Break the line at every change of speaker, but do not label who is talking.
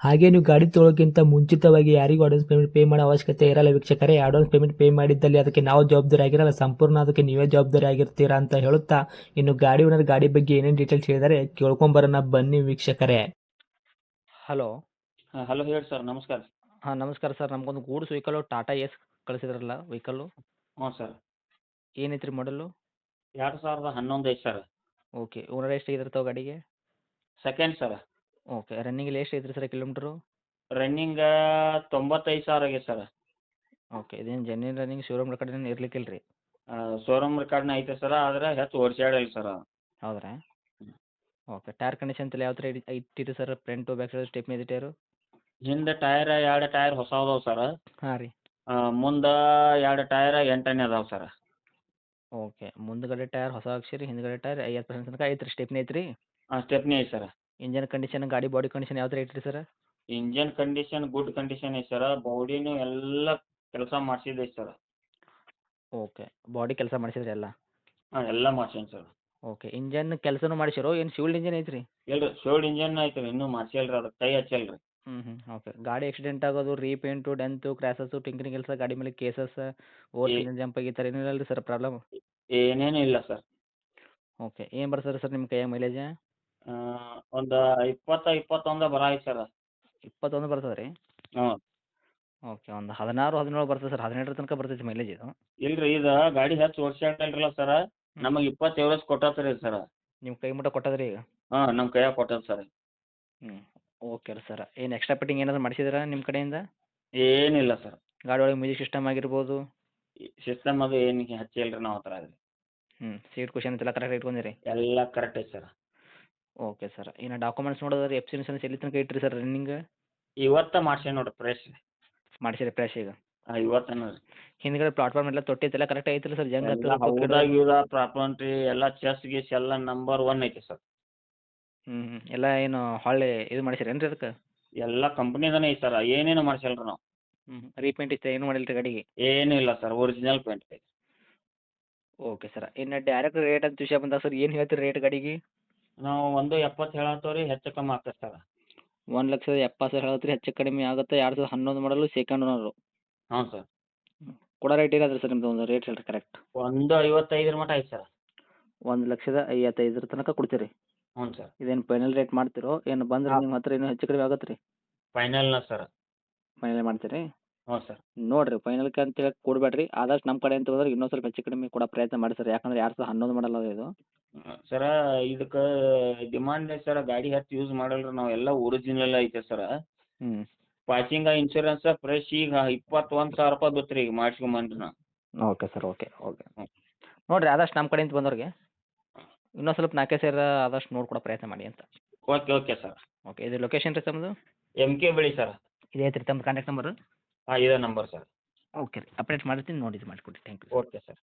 ಹಾಗೆ ನೀವು ಗಾಡಿ ತೊಳೋಕ್ಕಿಂತ ಮುಂಚಿತವಾಗಿ ಯಾರಿಗೂ ಅಡ್ವಾನ್ಸ್ ಪೇಮೆಂಟ್ ಪೇ ಮಾಡೋ ಅವಶ್ಯಕತೆ ಇರಲ್ಲ ವೀಕ್ಷಕರೇ. ಅಡ್ವಾನ್ಸ್ ಪೇಮೆಂಟ್ ಪೇ ಮಾಡಿದ್ದಲ್ಲಿ ಅದಕ್ಕೆ ನಾವು ಜವಾಬ್ದಾರಿ ಆಗಿರಲ್ಲ. ಸಂಪೂರ್ಣ ಅದಕ್ಕೆ ನೀವೇ ಜವಾಬ್ದಾರಿ ಆಗಿರ್ತೀರಾ ಅಂತ ಹೇಳುತ್ತಾ ಇನ್ನು ಗಾಡಿ ಓನರ್ ಗಾಡಿ ಬಗ್ಗೆ ಏನೇನು ಡೀಟೇಲ್ಸ್ ಹೇಳಿದರೆ ಕೇಳ್ಕೊಂಬರೋಣ ಬನ್ನಿ ವೀಕ್ಷಕರೇ. ಹಲೋ
ಹಾಂ ಹಲೋ ಹೇಳಿ ಸರ್ ನಮಸ್ಕಾರ.
ಹಾಂ ನಮಸ್ಕಾರ ಸರ್ ನಮಗೊಂದು ಗೂಡ್ಸ್ ವೆಹಿಕಲ್ ಟಾಟಾ ಎಸ್ ಕಳಿಸಿದ್ರಲ್ಲ ವೆಹಿಕಲ್ಲು
ಹ್ಞೂ ಸರ್
ಏನೈತ್ರಿ ಮಾಡಲು
ಎರಡು ಸಾವಿರದ ಹನ್ನೊಂದು ಐತೆ ಸರ್
ಓಕೆ ಓನರ್ ಎಷ್ಟು ತಾವು ಗಾಡಿಗೆ?
ಸೆಕೆಂಡ್ ಸರ್
ಓಕೆ ರನ್ನಿಂಗಲ್ಲಿ ಎಷ್ಟು ಐತ್ರಿ ಸರ್ ಕಿಲೋಮೀಟ್ರು?
ರನ್ನಿಂಗ್ ತೊಂಬತ್ತೈದು ಸಾವಿರ ಆಗೈತೆ ಸರ್.
ಓಕೆ ಇದೇನು ಜೆನ್ಯೂನ್ ರನ್ನಿಂಗ್ ಶೋರೂಮ್ ಕಡೆ ಇರ್ಲಿಕ್ಕಿಲ್ಲ ರೀ
ಶೋರೂಮ್ ರೆಕಾರ್ಡ್ನ ಐತೆ ಸರ್ ಆದರೆ ಹೆಚ್ಚು ಓಡಿಸ್ಯಾಡಿಲ್ಲ ಸರ್.
ಹೌದ್ರಾ? ಓಕೆ ಟೈರ್ ಕಂಡೀಷನ್ ತಲೆ ಯಾವ ಥರ ಇಟ್ಟಿರಿ sir front back side step ಮೇಲೆ ಟೈರು
ಹಿಂದೆ ಟೈರ್ ಎರಡು ಟೈರ್ ಹೊಸ ಅದಾವೆ ಸರ್.
ಹಾಂ ರೀ.
ಮುಂದೆ ಎರಡು ಟೈರ್ ಎಂಟನೇ ಅದಾವೆ ಸರ್.
ಓಕೆ ಮುಂದ್ಗಡೆ ಟೈರ್ ಹೊಸ ಹಾಕ್ಸಿರಿ ಹಿಂದ್ಗಡೆ ಟೈರ್ ಐವತ್ತು ಪರ್ಸೆಂಟ್ ತನಕ ಐತ್ರಿ ಸ್ಟೆಪ್ನಿ ಐತ್ರಿ?
ಹಾಂ ಸ್ಟೆಪ್ನಿ ಐತೆ ಸರ್.
ಇಂಜನ್ ಕಂಡೀಷನ್ ಗಾಡಿ ಬಾಡಿ ಕಂಡೀಷನ್ ಯಾವ ಥರ ಇಟ್ಟಿರಿ sir
engine condition good condition ಐತೆ ಸರ್ ಬಾಡಿನೂ ಎಲ್ಲ ಕೆಲಸ ಮಾಡಿಸಿದೆ ಸರ್
ಓಕೆ ಬಾಡಿ ಕೆಲಸ ಮಾಡಿಸಿದ್ರೆ ಎಲ್ಲ?
ಹಾಂ ಎಲ್ಲ ಮಾಡ್ಸೀನಿ ಸರ್
ಓಕೆ ಇಂಜನ್ ಕೆಲಸನೂ ಮಾಡಿಸಿರೋ? ಏನು ಶಿವಲ್ಡ್ ಇಂಜನ್ ಐತ್ರಿ?
ಇಲ್ಲ ಶೋಲ್ಡ್ ಇಂಜನ್ ಐತೆ ರೀ. ಇನ್ನೂ ಮಾಡ್ಸಿಲ್ಲ ರೀ ಅದಕ್ಕೆ ಕೈ ಹಚ್ಚಲ್ಲ ರೀ
ಹ್ಞೂ ಹ್ಞೂ ಓಕೆ ಗಾಡಿ ಆಕ್ಸಿಡೆಂಟ್ ಆಗೋದು ರೀಪೇಂಟು ಡೆಂತು ಕ್ರ್ಯಾಸಸ್ಸು ಟಿಂಕರಿಂಗ್ ಕೆಲಸ ಗಾಡಿ ಮೇಲೆ ಕೇಸಸ್ ಓವರ್
ಏ-
ಜಂಪ್ ಆಗಿ ಈ ಥರ ಏನಿಲ್ಲ ರೀ ಸರ್ ಪ್ರಾಬ್ಲಮ್
ಏನೇನು ಇಲ್ಲ ಸರ್
ಓಕೆ ಏನು ಬರ್ತದೆ ಸರ್ ನಿಮ್ಮ ಕೈಯಾಗ ಮೈಲೇಜ್
ಒಂದು ಇಪ್ಪತ್ತು ಇಪ್ಪತ್ತೊಂದು ಬರ ಐತೆ ಸರ್
ಇಪ್ಪತ್ತೊಂದು ಬರ್ತದೆ ರೀ?
ಹ್ಞೂ
ಓಕೆ ಒಂದು ಹದಿನಾರು ಹದಿನೇಳು ಬರ್ತದೆ ಸರ್ ಹದಿನೆಂಟರ ತನಕ ಬರ್ತೈತಿ ಮೈಲೇಜ್ ಇದು.
ಇಲ್ರಿ ಇದು ಗಾಡಿ ಹೆಚ್ಚು ಓಡ್ಸ್ಯಾಡಲ್ರಲ್ಲ ಸರ್ ನಮಗೆ ಇಪ್ಪತ್ತು ಎವರೇಜ್ ಕೊಟ್ಟತ್ರಿ ಸರ್
ನಿಮ್ಮ ಕೈ ಮುಟ್ಟ ಕೊಟ್ಟದ್ರಿ ಈಗ?
ಹಾಂ ನಮ್ಮ ಕೈಯಾಗ ಕೊಟ್ಟದ ಸರ್
ಹ್ಞೂ ಓಕೆ ರೀ ಸರ್ ಏನು ಎಕ್ಸ್ಟ್ರಾ ಫಿಟ್ಟಿಂಗ್ ಏನಾದ್ರು ಮಾಡಿಸಿದ್ರಾ ನಿಮ್ಮ ಕಡೆಯಿಂದ?
ಏನಿಲ್ಲ ಸರ್
ಗಾಡಿ ಒಳಗೆ ಮ್ಯೂಸಿಕ್ ಸಿಸ್ಟಮ್ ಆಗಿರ್ಬೋದು?
ಸಿಸ್ಟಮ್ ಅದು ಏನು ಹಚ್ಚಿಲ್ಲ ರೀ ನಾವು ಹತ್ರ ಹ್ಮ್
ಹ್ಞೂ ಸೀಟ್ ಕುಶನ್ ಎಲ್ಲ ಕರೆಕ್ಟ್ ಇಟ್ಕೊಂಡಿರಿ?
ಎಲ್ಲ ಕರೆಕ್ಟ್ ಐತೆ ಸರ್
ಓಕೆ ಸರ್ ಇನ್ನು ಡಾಕ್ಯುಮೆಂಟ್ಸ್ ನೋಡೋದ್ರೆ ಎಫ್ ಸಿ ಇನ್ಸೂರೆನ್ಸ್ ಎಲ್ಲಿ ತನಕ ಇಟ್ಟಿರಿ ಸರ್ ರನ್ನಿಂಗ್
ಇವತ್ತ ಮಾಡ್ಸಿ ನೋಡ್ರಿ ಫ್ರೆಶ್
ಮಾಡಿಸಿರಿ ಫ್ರೆಶ್ ಈಗ?
ಹಾಂ ಇವತ್ತನ ರೀ
ಹಿಂದ್ಗಡೆ ಪ್ಲಾಟ್ಫಾರ್ಮ್ ಎಲ್ಲ ತೊಟ್ಟಿದ್ದೆಲ್ಲ ಕರೆಕ್ಟ್ ಐತ್ರಿ ಸರ್ ಜಂಗ್
ಎಲ್ಲ ಹೌದಾ ಎಲ್ಲ ಚೆಸ್ ಗೀಸ್ ಎಲ್ಲ ನಂಬರ್ ಒನ್ ಐತಿ ಸರ್
ಹ್ಞೂ ಹ್ಞೂ ಎಲ್ಲ ಏನು ಹಾಳೆ ಇದು ಮಾಡಿಸಿರಿ ಏನು ರೀ ಅದಕ್ಕೆ?
ಎಲ್ಲ ಕಂಪ್ನಿದಾನೆ ಐತೆ ಸರ್ ಏನೇನು ಮಾಡ್ಸಿಲ್ಲ ರೀ ನಾವು
ಹ್ಞೂ ರೀಪೇಂಟ್ ಇತ್ತು ಏನು ಮಾಡಿಲ್ಲ ರೀ ಗಡಿಗೆ?
ಏನೂ ಇಲ್ಲ ಸರ್ ಒರಿಜಿನಲ್ ಪೇಂಟ್ ಐತೆ.
ಓಕೆ ಸರ್ ಇನ್ನು ಡೈರೆಕ್ಟ್ ರೇಟ್ ಅಂತ ವಿಷಯ ಬಂದಾಗ ಸರ್ ಏನು ಹೇಳ್ತೀರಿ ರೇಟ್ ಗಾಡಿಗೆ?
ನಾವು ಒಂದು ಎಪ್ಪತ್ತು ಹೇಳತ್ತೇವೆ ರೀ ಹೆಚ್ಚು ಕಮ್ಮಿ ಆಗ್ತದೆ ಸರ್.
ಒಂದು ಲಕ್ಷದ ಎಪ್ಪತ್ತು ಸಾವಿರ ಹೇಳತ್ರಿ ಹೆಚ್ಚು ಕಡಿಮೆ ಆಗುತ್ತೆ ಎರಡು ಸಾವಿರದ ಹನ್ನೊಂದು ಮಾಡಲು ಸೆಕೆಂಡ್ ಓನರು
ಹ್ಞೂ ಸರ್.
ಕೊಡೋ ರೇಟ್ ಏನಾದ್ರಿ ಸರ್ ನಿಮ್ದು ಒಂದು ರೇಟ್ ಹೇಳ್ರಿ ಕರೆಕ್ಟ್
ಒಂದು ಐವತ್ತೈದರ ಮಟ್ಟ ಐತೆ ಸರ್.
ಒಂದು ಲಕ್ಷದ ಐವತ್ತೈದರ ತನಕ ಕೊಡ್ತೀರಿ.
ಹ್ಞೂ ಸರ್.
ಇದೇನು ಫೈನಲ್ ರೇಟ್ ಮಾಡ್ತಿರೋ ಏನು ಬಂದ್ರೆ. ನಿಮ್ಮ ಹತ್ರ ಇನ್ನೂ ಹೆಚ್ಚು ಕಡಿಮೆ ಆಗತ್ತೆ ರೀ
ಫೈನಲ್ನ ಸರ್.
ಫೈನಲ್ ಮಾಡ್ತೀರಿ?
ಹ್ಞೂ ಸರ್.
ನೋಡ್ರಿ ಫೈನಲ್ಗೆ ಅಂತ ಹೇಳಿ ಕೊಡಬೇಡ್ರಿ. ಆದಷ್ಟು ನಮ್ಮ ಕಡೆ ಅಂತ ಹೋದ್ರೆ ಇನ್ನೊಂದು ಸ್ವಲ್ಪ ಹೆಚ್ಚು ಕಡಿಮೆ ಕೊಡೋ ಪ್ರಯತ್ನ ಮಾಡಿ ಸರ್. ಯಾಕಂದ್ರೆ ಎರಡು ಸಾವಿರದ ಹನ್ನೊಂದು ಮಾಡಲ್ಲ ಇದು
ಸರ ಇದಕ್ಕೆ ಡಿಮಾಂಡ್ ಸರ ಗಾಡಿ ಹೆಚ್ಚು ಯೂಸ್ ಮಾಡಲ್ರಿ ನಾವು ಎಲ್ಲ ಒರಿಜಿನಲ್ ಐತೆ ಸರ.
ಹ್ಞೂ
ಪಾಸಿಂಗ ಇನ್ಶೂರೆನ್ಸ್ ಫ್ರೆಶ್ ಈಗ ಇಪ್ಪತ್ತೊಂದು ಸಾವಿರ ರೂಪಾಯಿ ಬಿತ್ತು ರೀ ಈಗ ಮಾಡಿಸ್ಕೊಂಬಂದ್ರಿ ನಾವು
ಓಕೆ ಸರ್ ಓಕೆ ಓಕೆ. ನೋಡಿರಿ ಆದಷ್ಟು ನಮ್ಮ ಕಡೆಯಿಂದ ಬಂದವ್ರಿಗೆ ಇನ್ನೊಂದು ಸ್ವಲ್ಪ ನಾಲ್ಕೇ ಸೇರ ಆದಷ್ಟು ನೋಡ್ಕೊಡೋ ಪ್ರಯತ್ನ ಮಾಡಿ ಅಂತ.
Okay okay sir.
ಓಕೆ ಇದು ಲೊಕೇಶನ್ ರೀ ತಮ್ಮದು
ಎಂ ಕೆ ಬೆಳಿ ಸರ್.
ಇದೇ ಐತ್ರಿ ತಮ್ಮ ಕಾಂಟ್ಯಾಕ್ಟ್ ನಂಬರು
ಹಾಂ ಇದೇ ನಂಬರ್ ಸರ್.
ಓಕೆ ರೀ ಅಪ್ಡೇಟ್ ಮಾಡಿರ್ತೀನಿ ನೋಡಿ ಇದು ಮಾಡಿಕೊಡಿ ಥ್ಯಾಂಕ್ ಯು
ಓಕೆ ಸರ್.